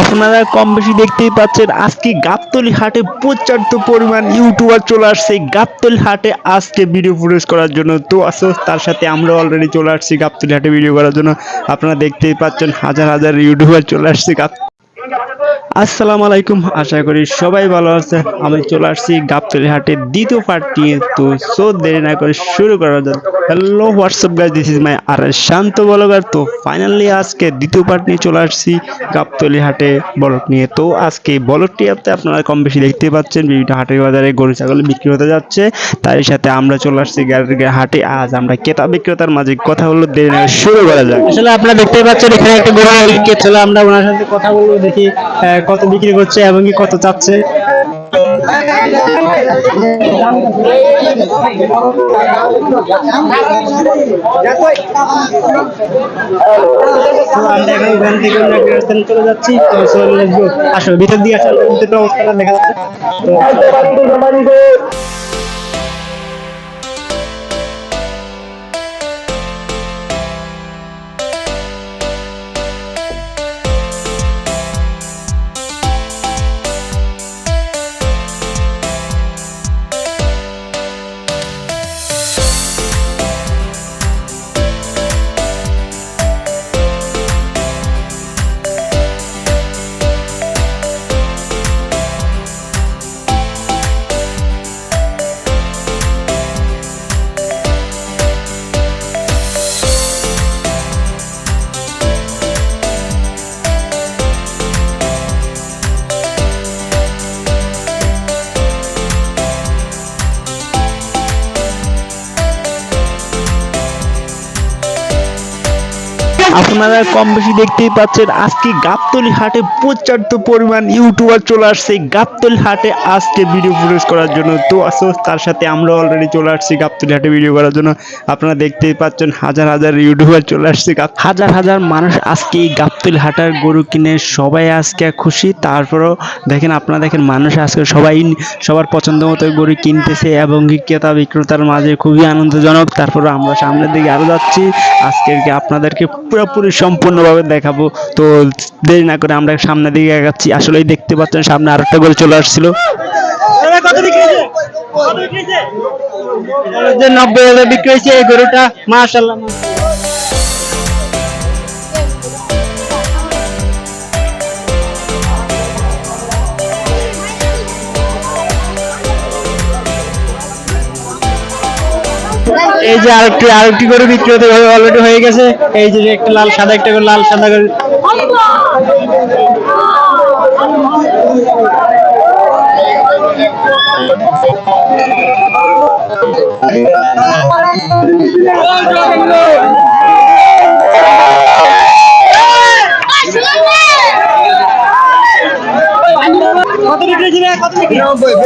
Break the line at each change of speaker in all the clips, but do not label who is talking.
আপনারা কম বেশি দেখতেই পাচ্ছেন, আজকে গাবতলি হাটে পর্যাপ্ত পরিমাণ ইউটিউবার চলে আসছে। গাবতলি হাটে আজকে ভিডিও ফুটেজ করার জন্য। তো আসো তার সাথে আমরা অলরেডি চলে আসছি গাবতলি হাটে ভিডিও করার জন্য। আপনারা দেখতেই পাচ্ছেন, হাজার হাজার ইউটিউবার চলে আসছে আসসালামু আলাইকুম, আশা করি সবাই ভালো আছে আমি চলে আসছি গাবতলি হাটের দ্বিতীয় পার্ট নিয়ে। তো সো দেরি না করে শুরু করা যাক hello what's up guys this is my R Shanta blogger. তো ফাইনালি আজকে দ্বিতীয় পার্ট নিয়ে চলে আসছি গাবতলি হাটে বলক নিয়ে। তো, আজকে বলকটি আপনি আপনারা কম বেশি দেখতে পাচ্ছেন, বিভিন্ন হাটের বাজারে গরু, ছাগল বিক্রি হতে যাচ্ছে। তার সাথে আমরা চলে আসছি গাড়ির হাটে। আজ আমরা ক্রেতা বিক্রেতার মাঝে কথা বলল দেরি না শুরু করা যাক। আসলে আপনারা দেখতে পাচ্ছেন, এখানে একটা গরু আমরা ওনার সাথে কথা বলব, দেখি কত বিক্রি করছে এবং কি কত চাচ্ছে? আমরা এখন ওখান থেকে অন্য একটা রাস্তায় চলে যাচ্ছি। তো চলে আসব আসো ভিতর দিয়ে আসলে অবস্থাটা দেখা যাচ্ছে। আপনারা কম বেশি দেখতেই পাচ্ছেন, আজকে গাবতলি হাটে পর্যাপ্ত পরিমাণ ইউটিউবার চলে আসছে। গাবতলি হাটে আজকে ভিডিও ফুটেজ করার জন্য। তো আসো, তার সাথে আমরা অলরেডি চলে আসছি গাবতলি হাটে ভিডিও করার জন্য। আপনারা দেখতেই পাচ্ছেন, হাজার হাজার ইউটিউবার চলে আসছে হাজার হাজার মানুষ আজকে এই গাবতলি হাটার গরু কিনে সবাই আজকে খুশি। তারপরেও দেখেন, আপনারা দেখেন, মানুষ আজকে সবাই সবার পছন্দ মতো গরু কিনতেছে এবং ক্রেতা বিক্রেতার মাঝে খুবই আনন্দজনক। তারপরে আমরা সামনের দিকে আরও যাচ্ছি। আজকে আপনাদেরকে পুরোপুরি সম্পূর্ণভাবে দেখাবো। তো দেরি না করে আমরা সামনের দিকে এগাচ্ছি। আসলেই দেখতে পাচ্ছেন সামনে আরেকটা গোল চলে আসছিল। যে নব্বই হাজার বিক্রি হয়েছে এই গরুটা মাশাল্লাহ এই যে আরেকটি আরেকটি করে বিক্রি হতে অলরেডি হয়ে গেছে। এই যে একটা লাল সাদা, একটা করে লাল সাদা করে। কত কত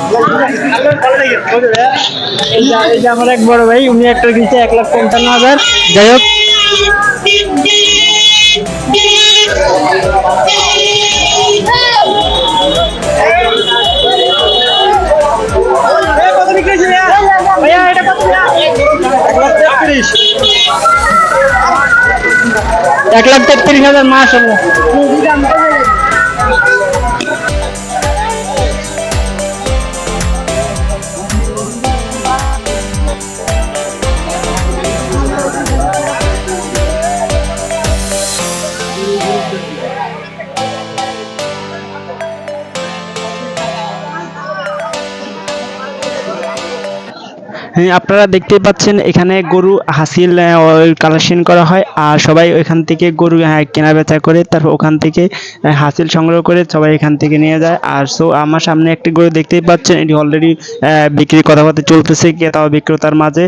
আমার এক বড় ভাই, উনি একটা কিনছে এক লাখ পঞ্চান্ন হাজার যাই হোক? এক লাখ তেত্রিশ। হাজার মাস হ্যাঁ আপনারা দেখতে পাচ্ছেন এখানে গরু হাসিল কালেকশন করা হয় আর সবাই ওইখান থেকে গরু আহ, কেনা বেচা করে তারপর ওখান থেকে হাসিল সংগ্রহ করে সবাই এখান থেকে নিয়ে যায়। আর সো আমার সামনে একটি গরু দেখতেই পাচ্ছেন এটি অলরেডি বিক্রি কথাবার্তা চলতেছে ক্রেতা বিক্রেতার মাঝে।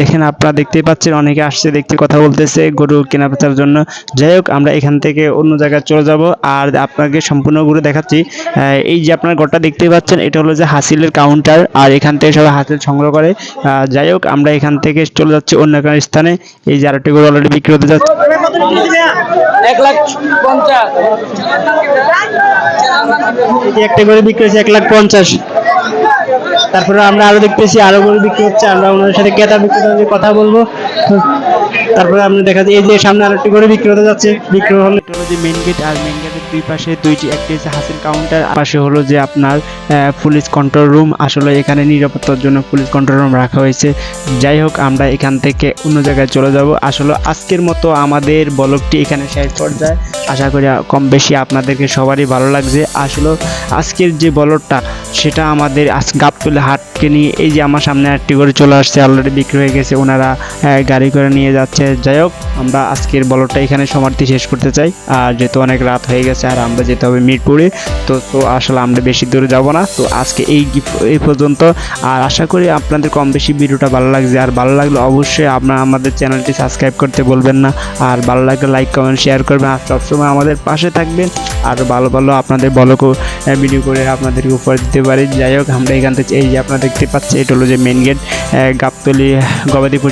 দেখেন আপনারা দেখতেই পাচ্ছেন অনেকে আসছে দেখতে কথা বলতেছে গরু কেনা বেচার জন্য। যাই হোক আমরা এখান থেকে অন্য জায়গায় চলে যাব। আর আপনাকে সম্পূর্ণ গরু দেখাচ্ছি এই যে আপনার ঘরটা দেখতেই পাচ্ছেন এটা হলো যে হাসিলের কাউন্টার আর এখান থেকে সবাই হাসিল সংগ্রহ করে যাই হোক আমরা এখান থেকে চলে যাচ্ছি অন্য কোনো স্থানে। এই গরু অলরেডি বিক্রি হতে যাচ্ছে।
এক লাখ পঞ্চাশ।
একটা গরু বিক্রি হচ্ছে এক লাখ পঞ্চাশ। তারপরে আমরা আরও দেখতেছি আরও গরু বিক্রি হচ্ছে। আমরা ওনার সাথে ক্রেতা বিক্রেতার সাথে কথা বলব। তারপরে আপনি দেখা যায় এই যে সামনে আরেকটি গরু বিক্রি হতে যাচ্ছে। বিক্রি হলো মেইন গেট আর মেইন গেটের দুই পাশে দুইটি একটি হচ্ছে হাসিল কাউন্টার পাশে হলো যে আপনার পুলিশ কন্ট্রোল রুম আসলে এখানে নিরাপত্তার জন্য পুলিশ কন্ট্রোল রুম রাখা হয়েছে। যাই হোক, আমরা এখান থেকে অন্য জায়গায় চলে যাব। আসলে আজকের মতো আমাদের ব্লগটি এখানে শেষ পর্যায়ে। আশা করি কম বেশি আপনাদেরকে সবারই ভালো লাগছে আসলে আজকের যে ব্লগটা, সেটা আমাদের আজ গাবতলি হাটকে নিয়ে এই যে আমার সামনে একটি করে চলে আসছে অলরেডি বিক্রি হয়ে গেছে, ওনারা গাড়ি করে নিয়ে যাচ্ছে। যাই হোক, আমরা আজকের ব্লগটা এখানে সমাপ্তি শেষ করতে চাই। আর যেহেতু অনেক রাত হয়ে গেছে আর আমরা যেতে হবে মিরপুরে। তো তো আসলে আমরা বেশি দূরে যাব না। তো আজকে এই এই পর্যন্ত। আর আশা করি আপনাদের কম বেশি ভিডিওটা ভালো লাগছে। আর ভালো লাগলে অবশ্যই আপনারা আমাদের চ্যানেলটি সাবস্ক্রাইব করতে বলবেন না। আর ভালো লাগলে লাইক, কমেন্ট, শেয়ার করবেন। আর সবসময় আমাদের পাশে থাকবেন। আর ভালো ভালো আপনাদের বলকও ভিডিও করে আপনাদেরকে উপহার দিতে পারি। যাই হোক, আমরা এখান থেকে, এই যে আপনারা দেখতে পাচ্ছি এটা হলো যে মেন গেট গাবতলি গবাদিপুর